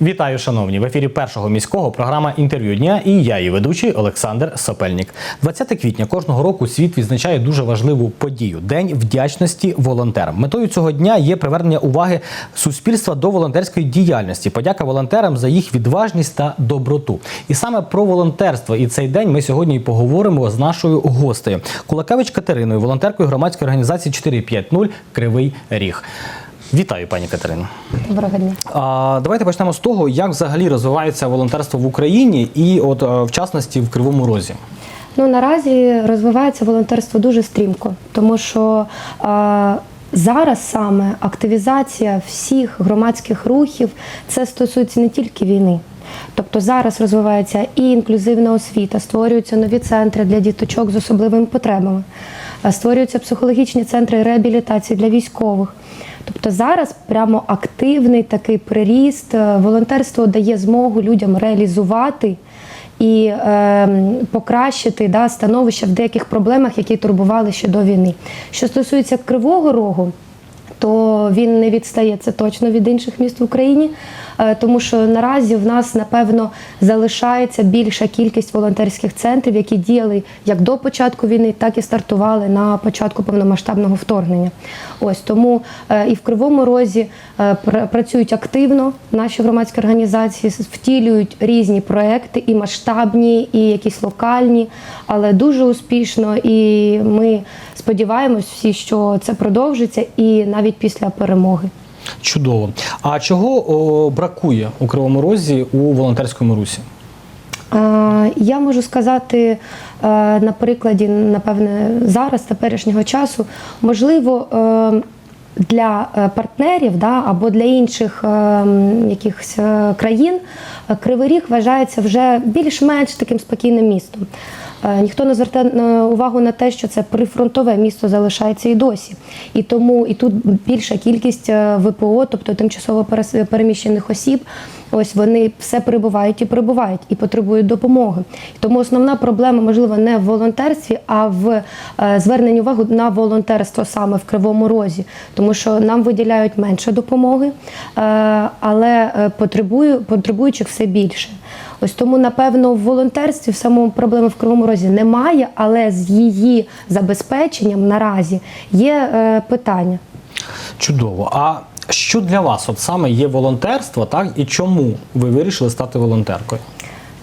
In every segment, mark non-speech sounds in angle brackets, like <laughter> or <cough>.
Вітаю, шановні! В ефірі першого міського програма інтерв'ю дня і я, її ведучий Олександр Сопельник. 20 квітня кожного року світ відзначає дуже важливу подію День вдячності волонтерам. Метою цього дня є привернення уваги суспільства до волонтерської діяльності. Подяка волонтерам за їх відважність та доброту. І саме про волонтерство і цей день ми сьогодні і поговоримо з нашою гостею Кулакевич Катериною, волонтеркою громадської організації 450 Кривий Ріг. Вітаю, пані Катерино. Доброго дня. А, давайте почнемо з того, як взагалі розвивається волонтерство в Україні і, от е, в частності, в Кривому Розі. Ну наразі розвивається волонтерство дуже стрімко, тому що а, зараз саме активізація всіх громадських рухів це стосується не тільки війни. Тобто зараз розвивається і інклюзивна освіта, створюються нові центри для діточок з особливими потребами, створюються психологічні центри реабілітації для військових. Тобто зараз прямо активний такий приріст. Е, Волонтерство дає змогу людям реалізувати і е, покращити да, становище в деяких проблемах, які турбували ще до війни. Що стосується Кривого Рогу, то він не відстає це точно від інших міст в Україні, е, тому що наразі в нас напевно залишається більша кількість волонтерських центрів, які діяли як до початку війни, так і стартували на початку повномасштабного вторгнення. Ось тому е, і в Кривому Розі е, працюють активно наші громадські організації, втілюють різні проекти, і масштабні, і якісь локальні, але дуже успішно. І ми сподіваємось всі, що це продовжиться, і навіть після перемоги. Чудово. А чого о, бракує у Кривому Розі у волонтерському русі? Е, Я можу сказати е, на прикладі, напевне, зараз, теперішнього часу, можливо, е, для е, партнерів да, або для інших е, якихось країн Кривий Ріг вважається вже більш-менш таким спокійним містом. Е, Ніхто не звертає е, увагу на те, що це прифронтове місто залишається і досі. І тому і тут більша кількість е, ВПО, тобто тимчасово переміщених осіб. Ось вони все перебувають і перебувають і потребують допомоги. Тому основна проблема, можливо, не в волонтерстві, а в зверненні уваги на волонтерство саме в Кривому Розі, тому що нам виділяють менше допомоги, але потребую, потребуючих все більше. Ось тому, напевно, в волонтерстві в самому проблеми в Кривому Розі немає, але з її забезпеченням наразі є е, питання. Чудово. А що для вас от саме є волонтерство, так і чому ви вирішили стати волонтеркою?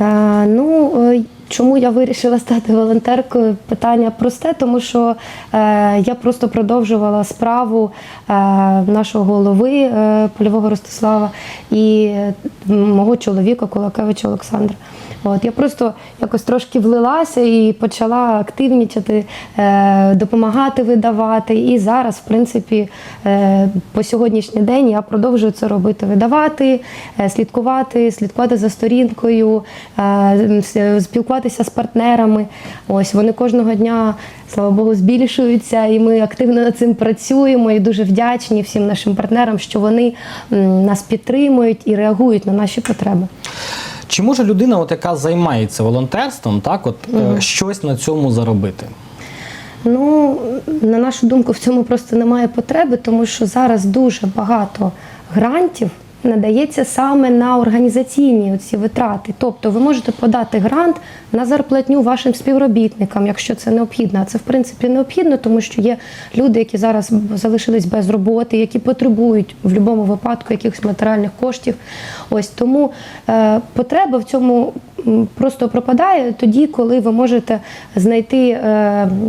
Е, ну, е, чому я вирішила стати волонтеркою? Питання просте, тому що е, я просто продовжувала справу е, нашого голови е, польового Ростислава і е, мого чоловіка Кулакевича Олександра. От я просто якось трошки влилася і почала активнічати, е, допомагати видавати. І зараз, в принципі, е, по сьогоднішній день я продовжую це робити: видавати, е, слідкувати, слідкувати за сторінкою, е, с- спілкуватися з партнерами. Ось вони кожного дня, слава Богу, збільшуються, і ми активно над цим працюємо. І дуже вдячні всім нашим партнерам, що вони нас підтримують і реагують на наші потреби. Чи може людина, от яка займається волонтерством, так от е, щось на цьому заробити? Ну, на нашу думку, в цьому просто немає потреби, тому що зараз дуже багато грантів надається саме на організаційні ці витрати. Тобто ви можете подати грант на зарплатню вашим співробітникам, якщо це необхідно. А це в принципі необхідно, тому що є люди, які зараз залишились без роботи, які потребують в будь-якому випадку якихось матеріальних коштів. Ось тому е, потреба в цьому просто пропадає тоді, коли ви можете знайти е,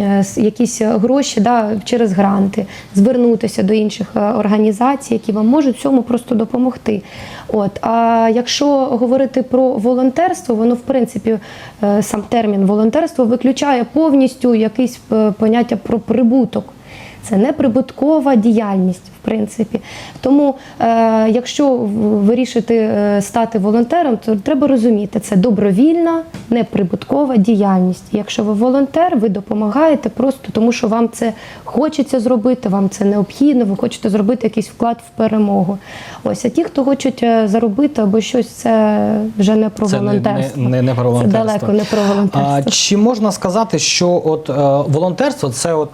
е, якісь гроші да, через гранти, звернутися до інших е, організацій, які вам можуть цьому просто допомогти. От а якщо говорити про волонтерство, воно в принципі сам термін волонтерство виключає повністю якесь поняття про прибуток. Це не прибуткова діяльність, в принципі. Тому, е, якщо вирішити е, стати волонтером, то треба розуміти, це добровільна, неприбуткова діяльність. Якщо ви волонтер, ви допомагаєте просто тому, що вам це хочеться зробити, вам це необхідно, ви хочете зробити якийсь вклад в перемогу. Ось, а ті, хто хочуть е, заробити або щось, це вже не про Це волонтерство. не- не- не про волонтерство. Це далеко не про волонтерство. А, чи можна сказати, що от е, волонтерство це от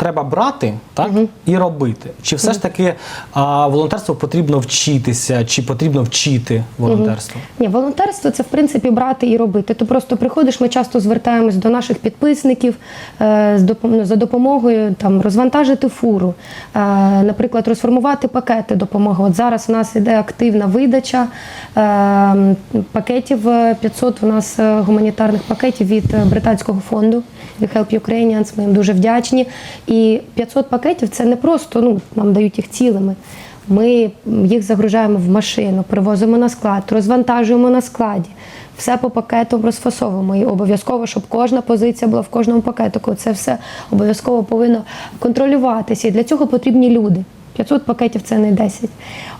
треба брати так і робити? Чи все ж таки а, волонтерство потрібно вчитися, чи потрібно вчити волонтерство? Ні, волонтерство це в принципі брати і робити. Ти просто приходиш. Ми часто звертаємось до наших підписників е, з допом- за допомогою там розвантажити фуру, е, наприклад, розформувати пакети допомоги. От зараз у нас іде активна видача е, пакетів е, 500 у нас е, гуманітарних пакетів від е, британського фонду We Help Ukrainians. Ми їм дуже вдячні. І 500 пакетів це не просто ну нам дають їх цілими. Ми їх загружаємо в машину, привозимо на склад, розвантажуємо на складі. Все по пакету розфасовуємо. І обов'язково, щоб кожна позиція була в кожному пакетику. Це все обов'язково повинно контролюватися. І для цього потрібні люди. 500 пакетів це не 10.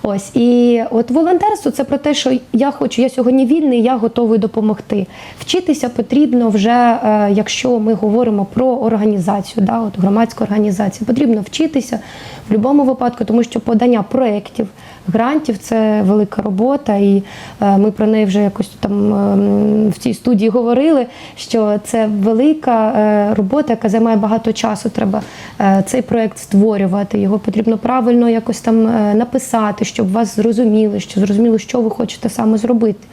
Ось і от волонтерство це про те, що я хочу, я сьогодні вільний, я готовий допомогти. Вчитися потрібно вже, е, якщо ми говоримо про організацію, да, от громадську організацію, потрібно вчитися в будь-якому випадку, тому що подання проєктів, грантів це велика робота, і е, ми про неї вже якось там ем, в цій студії говорили, що це велика е, робота, яка займає багато часу. Треба е, цей проєкт створювати. Його потрібно правильно якось там е, написати, щоб вас зрозуміли, що зрозуміло, що ви хочете саме зробити.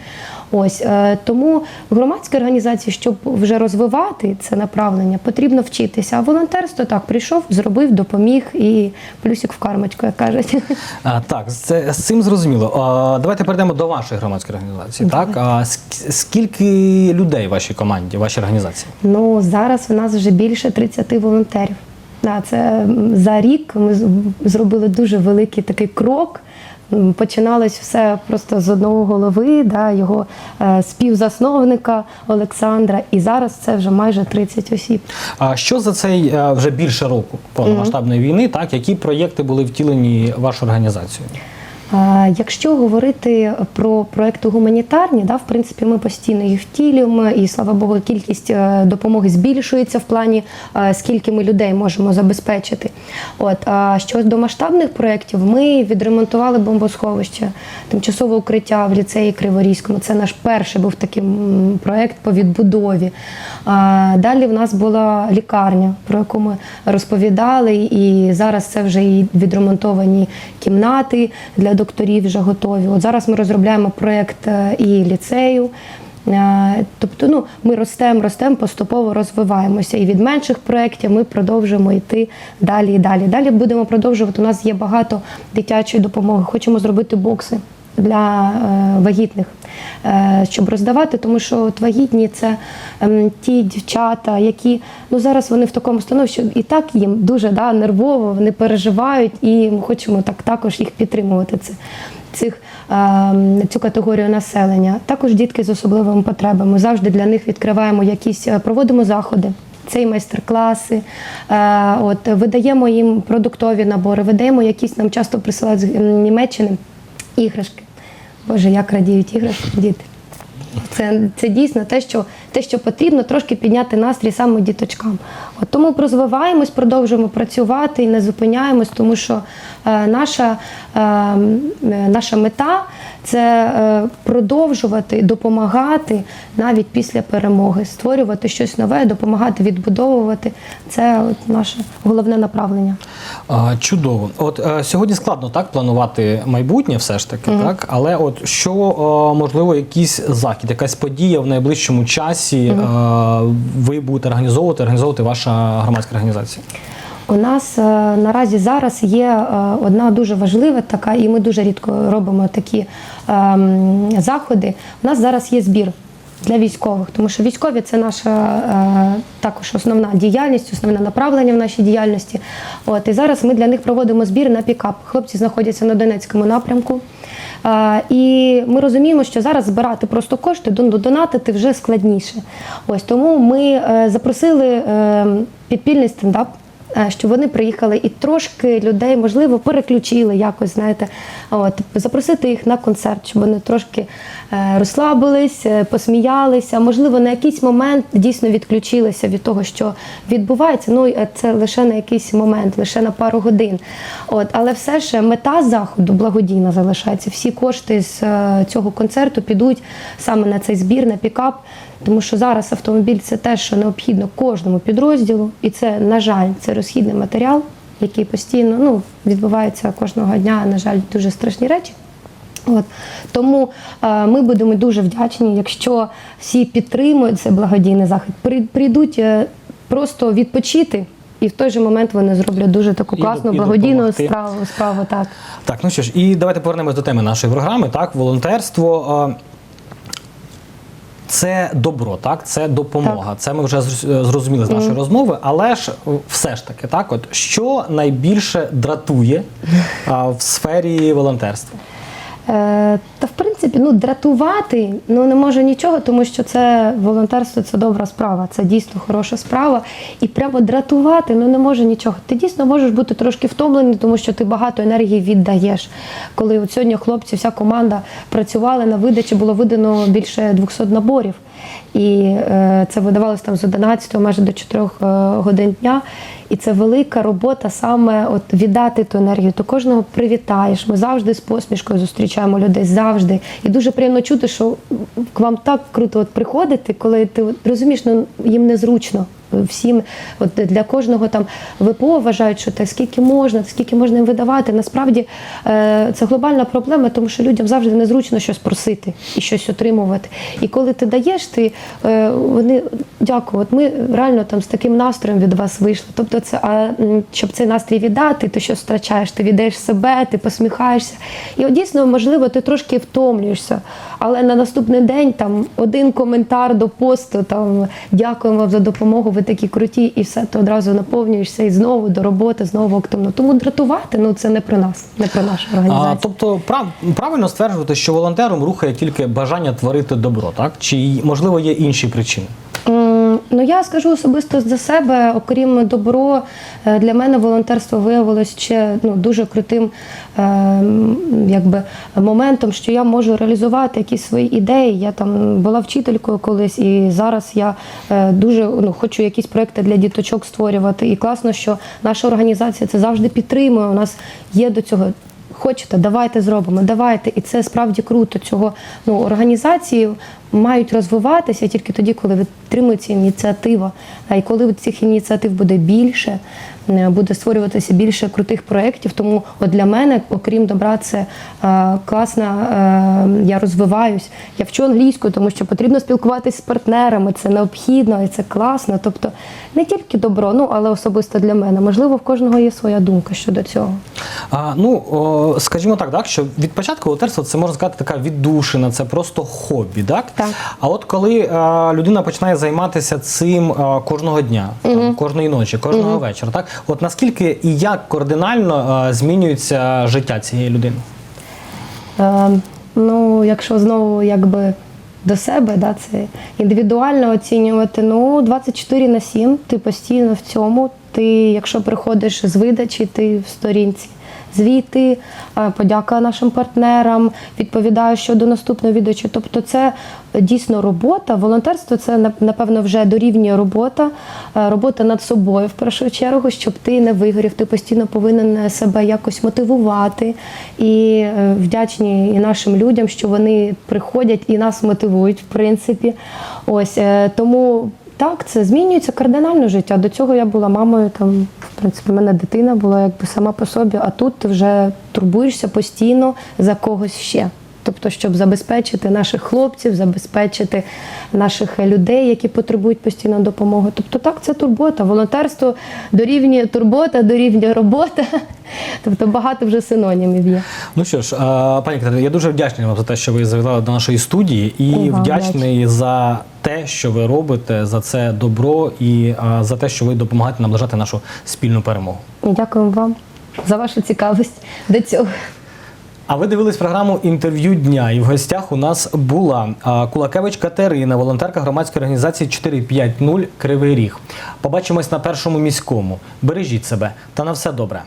Ось е, тому громадські організації, щоб вже розвивати це направлення, потрібно вчитися. А волонтерство так прийшов, зробив, допоміг і плюсик в кармочку, як кажуть. А, так, це, з цим зрозуміло. А, давайте перейдемо до вашої громадської організації. Так, а, скільки людей в вашій команді, в вашій організації? Ну зараз у нас вже більше 30 волонтерів. Да, це за рік ми зробили дуже великий такий крок. Починалось все просто з одного голови, да, його е, співзасновника Олександра, і зараз це вже майже 30 осіб. А що за цей е, вже більше року повномасштабної війни? Так, які проєкти були втілені в вашу організацію? Якщо говорити про проекти гуманітарні, да, в принципі, ми постійно їх втілюємо, і слава Богу, кількість е, допомоги збільшується в плані, е, скільки ми людей можемо забезпечити. От а що до масштабних проєктів, ми відремонтували бомбосховище, тимчасове укриття в ліцеї Криворізькому. Це наш перший був такий проєкт по відбудові. Далі в нас була лікарня, про яку ми розповідали, і зараз це вже і відремонтовані кімнати для докторів вже готові. От зараз ми розробляємо проєкт е, і ліцею. Е, Тобто, ну ми ростемо, ростемо, поступово розвиваємося. І від менших проєктів ми продовжуємо йти далі і далі. Далі будемо продовжувати. У нас є багато дитячої допомоги. Хочемо зробити бокси для е, вагітних, е, щоб роздавати, тому що от вагітні це ем, ті дівчата, які ну зараз вони в такому становищі, і так їм дуже да, нервово, вони переживають, і ми хочемо так також їх підтримувати. Це цих ем, цю категорію населення. Також дітки з особливими потребами. Завжди для них відкриваємо якісь, е, проводимо заходи. Це і майстер-класи, от видаємо їм продуктові набори, видаємо якісь нам часто присилають з Німеччини іграшки. Боже, як радіють іграшки діти. Це, це дійсно те, що, те, що потрібно, трошки підняти настрій саме діточкам. От тому розвиваємось, продовжуємо працювати і не зупиняємось, тому що е, наша, е, е, наша мета це е, продовжувати допомагати навіть після перемоги, створювати щось нове, допомагати відбудовувати. Це от наше головне направлення. А, Чудово. От е, сьогодні складно так планувати майбутнє, все ж таки, так. Але от що е, можливо, якийсь захід, якась подія в найближчому часі е, ви будете організовувати, організовувати ваша громадська організація? У нас е, наразі зараз є е, одна дуже важлива така, і ми дуже рідко робимо такі ем, заходи. У нас зараз є збір. Для військових, тому що військові це наша е, також основна діяльність, основне направлення в нашій діяльності. От і зараз ми для них проводимо збір на пікап. Хлопці знаходяться на Донецькому напрямку. Е, і ми розуміємо, що зараз збирати просто кошти, дон- донатити вже складніше. Ось тому ми е, запросили е, підпільний стендап. Е, Щоб вони приїхали і трошки людей, можливо, переключили якось, знаєте, от запросити їх на концерт, щоб вони трошки е, розслабились, е, посміялися, можливо, на якийсь момент дійсно відключилися від того, що відбувається. Ну це лише на якийсь момент, лише на пару годин. От, але все ж мета заходу благодійна залишається. Всі кошти з цього концерту підуть саме на цей збір, на пікап. Тому що зараз автомобіль це те, що необхідно кожному підрозділу, і це, на жаль, це необхідний матеріал, який постійно ну, відбувається кожного дня, на жаль, дуже страшні речі. От тому е, ми будемо дуже вдячні, якщо всі підтримують цей благодійний захід, при- прийдуть е, просто відпочити, і в той же момент вони зроблять дуже таку класну і благодійну справу. справу так. Так, ну що ж, і давайте повернемось до теми нашої програми. Так, волонтерство. Це добро, так, це допомога. Це ми вже зр- зрозуміли з нашої розмови. Але ж все ж таки, так, от що найбільше дратує а, в сфері волонтерства? Е, та в принципі, ну дратувати ну не може нічого, тому що це волонтерство це добра справа, це дійсно хороша справа. І прямо дратувати ну не може нічого. Ти дійсно можеш бути трошки втомлений, тому що ти багато енергії віддаєш. Коли от сьогодні хлопці, вся команда працювали на видачі, було видано більше 200 наборів. І е, це видавалося там з 11 майже до 4 е, годин дня. І це велика робота саме от віддати ту енергію. Ти кожного привітаєш. Ми завжди з посмішкою зустрічаємо людей, завжди. І дуже приємно чути, що к вам так круто от приходити, коли ти от розумієш, ну їм незручно. Всім, от для кожного там ВПО вважають, що те скільки можна, скільки можна їм видавати. Насправді е, це глобальна проблема, тому що людям завжди незручно щось просити і щось отримувати. І коли ти даєш, ти е, вони дякую. От ми реально там з таким настроєм від вас вийшли. Тобто, це а щоб цей настрій віддати, ти щось втрачаєш, ти віддаєш себе, ти посміхаєшся. І от дійсно, можливо, ти трошки втомлюєшся, але на наступний день там один коментар до посту, там дякуємо вам за допомогу, ви такі круті, і все ти одразу наповнюєшся і знову до роботи, знову активно. Тому дратувати ну це не про нас, не про нашу організацію. А, тобто, прав, правильно стверджувати, що волонтером рухає тільки бажання творити добро, так? Чи можливо є інші причини? Ну я скажу особисто за себе, окрім добро, е, для мене волонтерство виявилось ще ну, дуже крутим е, якби, моментом, що я можу реалізувати якісь свої ідеї. Я там була вчителькою колись, і зараз я е, дуже ну, хочу якісь проекти для діточок створювати. І класно, що наша організація це завжди підтримує. У нас є до цього Хочете, давайте зробимо, давайте. І це справді круто. Цього ну, організації мають розвиватися тільки тоді, коли підтримується ініціатива. І коли цих ініціатив буде більше, е, буде створюватися більше крутих проєктів. Тому от для мене, окрім добра, це е, класно, е, я розвиваюсь. Я вчу англійську, тому що потрібно спілкуватися з партнерами, це необхідно і це класно. Тобто не тільки добро, ну але особисто для мене. Можливо, в кожного є своя думка щодо цього. А, ну, о, скажімо так, так, що від початку волонтерства це можна сказати така віддушина, це просто хобі, так? Так. А от коли е, людина починає займатися цим е, кожного дня, там, кожної ночі, кожного вечора, так? От наскільки і як кардинально е, змінюється життя цієї людини? Е, ну, якщо знову якби до себе, да, це індивідуально оцінювати, ну 24 на 7, ти постійно в цьому. Ти, якщо приходиш з видачі, ти в сторінці. Звіти, е, подяка нашим партнерам, відповідаю щодо наступної видачі. Тобто, це дійсно робота. Волонтерство це напевно вже дорівнює робота, е, робота над собою в першу чергу, щоб ти не вигорів. Ти постійно повинен себе якось мотивувати. І е, вдячні і нашим людям, що вони приходять і нас мотивують, в принципі. Ось е, тому. Так, це змінюється кардинально життя. До цього я була мамою, там, в принципі, в мене дитина була якби сама по собі, а тут ти вже турбуєшся постійно за когось ще. Тобто, щоб забезпечити наших хлопців, забезпечити наших людей, які потребують постійно допомоги. Тобто, так, це турбота. Волонтерство дорівнює турбота, дорівнює робота. <laughs> Тобто багато вже синонімів є. Ну що ж, пані Катерино, я дуже вдячний вам за те, що ви завітали до нашої студії, і вам вдячний за те, що ви робите, за це добро і за те, що ви допомагаєте наближати нашу спільну перемогу. І дякуємо вам за вашу цікавість до цього. А ви дивились програму інтерв'ю дня, і в гостях у нас була Кулакевич Катерина, волонтерка громадської організації 450 Кривий Ріг. Побачимось на першому міському. Бережіть себе та на все добре.